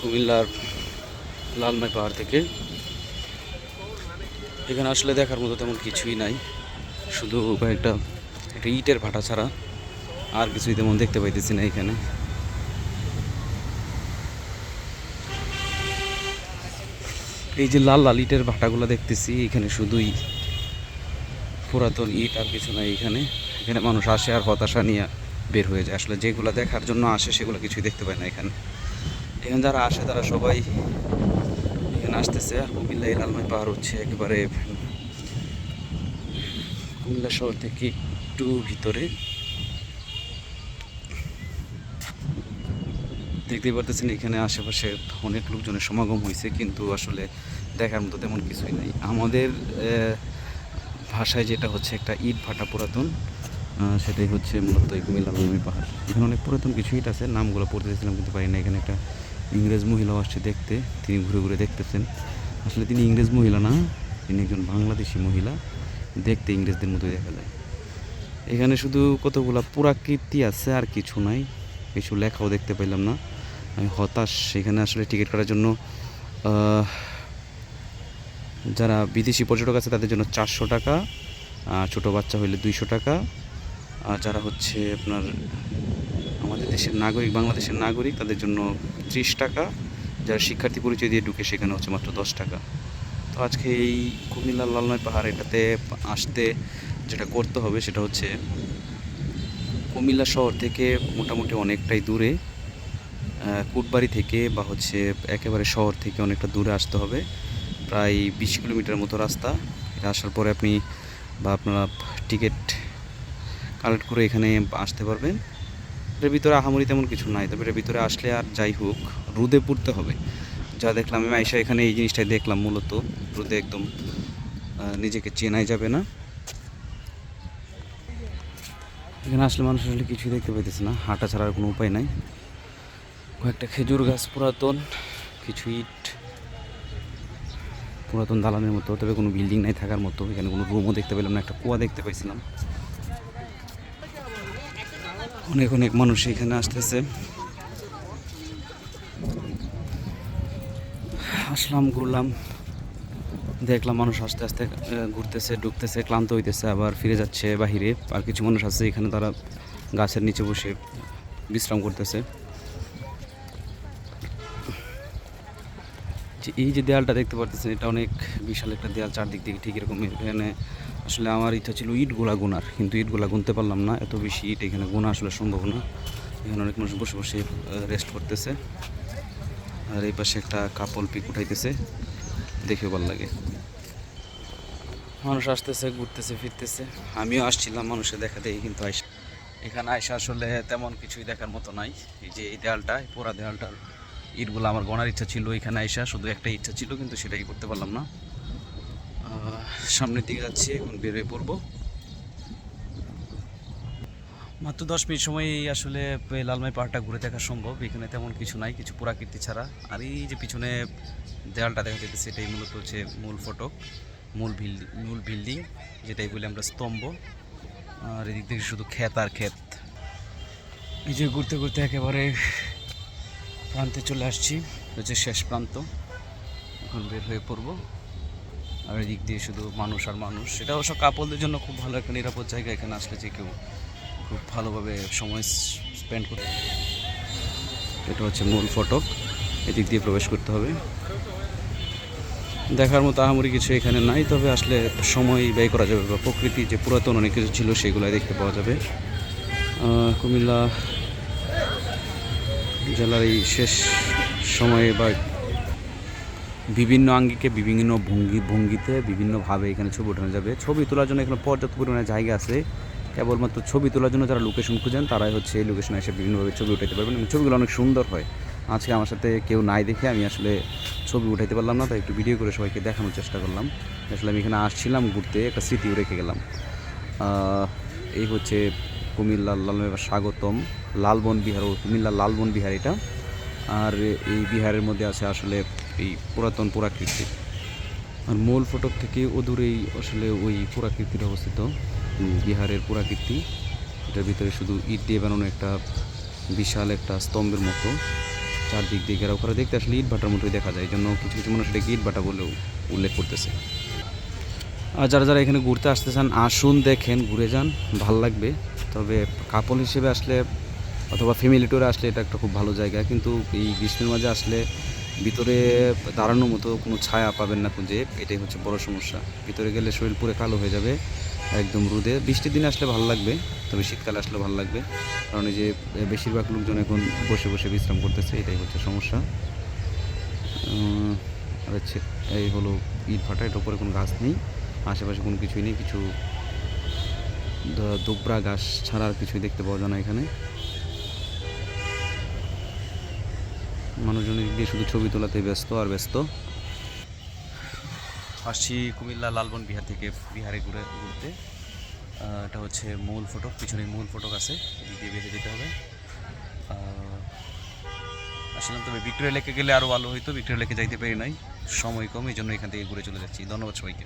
কুমিল্লার লালমাই পাহাড় থেকে। এখানে আসলে দেখার মতো তেমন কিছুই নাই। শুধু কয়েকটা, একটা ইটের ভাটা ছাড়া আর কিছুই তেমন দেখতে পাইতেছি না এখানে। এই যে লাল লাল ইটের ভাটাগুলো দেখতেছি, এখানে শুধুই পুরাতন ইট আর কিছু নাই এখানে। এখানে মানুষ আসে আর হতাশা নিয়ে। বের হয়ে যায়। আসলে যেগুলো দেখার জন্য আসে সেগুলো কিছুই দেখতে পায় না এখানে। এখানে যারা আসে তারা সবাই এখানে আসতেছে। আর কুমিল্লা এই লালমাই পাহাড় হচ্ছে একেবারে কুমিল্লা শহর থেকে একটু ভিতরে। দেখতেই পারতেছেন এখানে আশেপাশে অনেক লোকজনের সমাগম হয়েছে, কিন্তু আসলে দেখার মতো তেমন কিছুই নাই। আমাদের ভাষায় যেটা হচ্ছে একটা ইট ভাটা পুরাতন। সেটাই হচ্ছে মূলত এই কুমিল্লা লালমি পাহাড়। এখানে অনেক পুরাতন কিছু ইট আছে, নামগুলো পড়তে দিয়েছিলাম কিন্তু পারি না এখানে একটা ইংরেজ মহিলাও আসছে দেখতে, তিনি ঘুরে ঘুরে দেখতেছেন। আসলে তিনি ইংরেজ মহিলা না, তিনি একজন বাংলাদেশি মহিলা। দেখতে ইংরেজদের মতোই দেখা যায়। এখানে শুধু কতগুলা পুরাকীর্তি আছে আর কিছু নাই, কিছু লেখাও দেখতে পাইলাম না। আমি হতাশ, এখানে আসলে টিকিট কাটার জন্য যারা বিদেশি পর্যটক আছে তাদের জন্য চারশো টাকা ছোটো বাচ্চা হইলে দুইশো টাকা। যারা হচ্ছে আপনার আমাদের দেশের নাগরিক, বাংলাদেশের নাগরিক, তাদের জন্য ত্রিশ টাকা। যারা শিক্ষার্থী পরিচয় দিয়ে ঢুকে, সেখানে হচ্ছে মাত্র দশ টাকা। তো আজকে এই কুমিল্লা লালমাই পাহাড় এটাতে আসতে যেটা করতে হবে, সেটা হচ্ছে কুমিল্লা শহর থেকে মোটামুটি অনেকটাই দূরে কুটবাড়ি থেকে বা হচ্ছে একেবারে শহর থেকে অনেকটা দূরে আসতে হবে। প্রায় বিশ কিলোমিটার মতো রাস্তা। এটা আসার পরে আপনি বা আপনারা টিকিট কালেক্ট করে এখানে আসতে পারবেন। এর ভিতরে আহামরি তেমন কিছু নাই, তবে এর ভিতরে আসলে আর যাই হোক, রোদে পড়তে হবে। যা দেখলাম, আমি আইসা এখানে এই জিনিসটাই দেখলাম মূলত। রোদে একদম নিজেকে চেনাই যাবে না। এখানে আসলে মানুষ আসলে কিছুই দেখতে পাইতেছে না। হাঁটা ছাড়ার কোনো উপায় নাই। কয়েকটা খেজুর গাছ পুরাতন, কিছু ইট, পুরাতন দালানের মতো, তবে কোনো বিল্ডিং নাই থাকার মতো। এখানে কোনো রুমও দেখতে পেলাম না, একটা কুয়া দেখতে পাইছিলাম। অনেক অনেক মানুষ এখানে আসতেছে। আসলাম, ঘুরলাম। দেখলাম মানুষ আস্তে আস্তে ঘুরতেছে, ঢুকতেছে, ক্লান্ত হইতেছে, আবার ফিরে যাচ্ছে বাহিরে। আর কিছু মানুষ আছে এখানে, তারা গাছের নিচে বসে বিশ্রাম করতেছে। এই যে দেয়ালটা দেখতে পারতেছেন, এটা অনেক বিশাল একটা দেয়াল, চারদিক থেকে ঠিক এরকম এখানে আসলে আমার ইচ্ছা ছিল ইটগুলা গুনার, কিন্তু ইটগুলা গুনতে পারলাম না। এত বেশি ইট এখানে গোনা আসলে সম্ভব না। এখানে অনেক মানুষ বসে বসে রেস্ট করতেছে। আর এই পাশে একটা কাপল পিক উঠাইতেছে। দেখেও ভালো লাগে। মানুষ আসতেছে, ঘুরতেছে, ফিরতেছে। আমিও আসছিলাম মানুষের দেখা দেখি, কিন্তু আইসা এখানে আইসা আসলে তেমন কিছুই দেখার মতো নাই। এই যে এই দেয়ালটা পুরা দেয়ালটার ইটগুলো আমার গণার ইচ্ছা ছিল এখানে আইসা, শুধু একটা ইচ্ছা ছিল, কিন্তু সেটাই করতে পারলাম না। সামনের দিকে যাচ্ছি, এখন বের হয়ে পড়ব। মাত্র দশ মিনিট সময় আসলে লালমাই পাহাড়টা ঘুরে দেখা সম্ভব। এখানে তেমন কিছু নাই, কিছু পুরাকীর্তি ছাড়া। আর এই যে পিছনে দেয়ালটা দেখা যেতেছে সেটাই মূলত হচ্ছে মূল ফটক, মূল বিল্ডিং মূল বিল্ডিং, যেটাই বলি আমরা স্তম্ভ। আর এদিক থেকে শুধু ক্ষেত আর ক্ষেত। এই যে ঘুরতে ঘুরতে একেবারে প্রান্তে চলে আসছি। হচ্ছে শেষ প্রান্ত। এখন বের হয়ে পড়ব। আর এদিক দিয়ে শুধু মানুষ আর মানুষ। সেটা অবশ্য কাপলদের জন্য খুব ভালো একটা নিরাপদ জায়গা এখানে আসলে যে কেউ খুব ভালোভাবে সময় স্পেন্ড করতে এটা হচ্ছে মূল ফটক। এদিক দিয়ে প্রবেশ করতে হবে। দেখার মতো আহামরি কিছু এখানে নাই, তবে আসলে সময় ব্যয় করা যাবে বা প্রকৃতি যে পুরাতন অনেক কিছু ছিল সেগুলাই দেখতে পাওয়া যাবে। কুমিল্লা জেলার এই শেষ সময়ে বা বিভিন্ন আঙ্গিকে, বিভিন্ন ভঙ্গি, ভঙ্গিতে বিভিন্নভাবে এখানে ছবি ওঠানো যাবে। ছবি তোলার জন্য এখানে পর্যাপ্ত পরিমাণে জায়গা আছে। কেবলমাত্র ছবি তোলার জন্য যারা লোকেশন খুঁজেন, তারাই হচ্ছে এই লোকেশনে এসে বিভিন্নভাবে ছবি উঠাতে পারবেন এবং ছবিগুলো অনেক সুন্দর হয়। আজকে আমার সাথে কেউ নাই দেখে আমি আসলে ছবি উঠাইতে পারলাম না, তাই একটু ভিডিও করে সবাইকে দেখানোর চেষ্টা করলাম। আসলে আমি এখানে আসছিলাম ঘুরতে, একটা স্মৃতিও রেখে গেলাম। এই হচ্ছে কুমিল্লা লালমের স্বাগতম। লালবন বিহার ও কুমিল্লা লালবন বিহার এটা। আর এই বিহারের মধ্যে আছে আসলে এই পুরাতন পুরাকীর্তি আর মূল ফটক থেকে অদূরেই আসলে ওই পুরাকীর্তিটা অবস্থিত বিহারের পুরাকীর্তি এটার ভিতরে শুধু ইট দিয়ে বানানো একটা বিশাল একটা স্তম্ভের মতো। চারদিক দিয়ে ঘেরাও করে। দেখতে আসলে ইট ভাটার মতোই দেখা যায়। এই জন্য কিছু কিছু মানুষ এটাকে ইট ভাটা বলেও উল্লেখ করতেছে। আর যারা যারা এখানে ঘুরতে আসতে চান, আসুন দেখেন, ঘুরে যান। ভালো লাগবে। তবে কাপল হিসেবে আসলে অথবা ফ্যামিলি ট্যুরে আসলে এটা একটা খুব ভালো জায়গা। কিন্তু এই গ্রীষ্মের মাঝে আসলে ভিতরে দাঁড়ানোর মতো কোনো ছায়া পাবেন না খুঁজে। এটাই হচ্ছে বড় সমস্যা। ভিতরে গেলে শরীর পুরো কালো হয়ে যাবে, একদম রোদে। বৃষ্টির দিনে আসলে ভালো লাগবে, তবে শীতকালে আসলে ভালো লাগবে। কারণ এই যে বেশিরভাগ লোকজন এখন বসে বসে বিশ্রাম করতেছে, এটাই হচ্ছে সমস্যা। আর হচ্ছে এই হলো ইট ভাটা, এটার উপরে কোনো গাছ নেই। আশেপাশে কোনো কিছুই নেই, কিছু দোবরা গাছ ছাড়া আর কিছুই দেখতে পাওয়া যায় না এখানে। মানুষজন দিয়ে শুধু ছবি তোলাতে ব্যস্ত আর ব্যস্ত। আসছি কুমিল্লা লালবন বিহার থেকে বিহারে ঘুরে ঘুরতে। এটা হচ্ছে মূল ফটক পিছনে মূল ফটক আছে, এদিক দিয়ে বেঁধে যেতে হবে। আসলাম তবে ভিক্টোরিয়া লেকে গেলে আরও ভালো হইতো, ভিক্টোরিয়া লেকে যাইতে পারি নাই। সময় কম এই জন্য এখান থেকে ঘুরে চলে যাচ্ছি। ধন্যবাদ সবাইকে।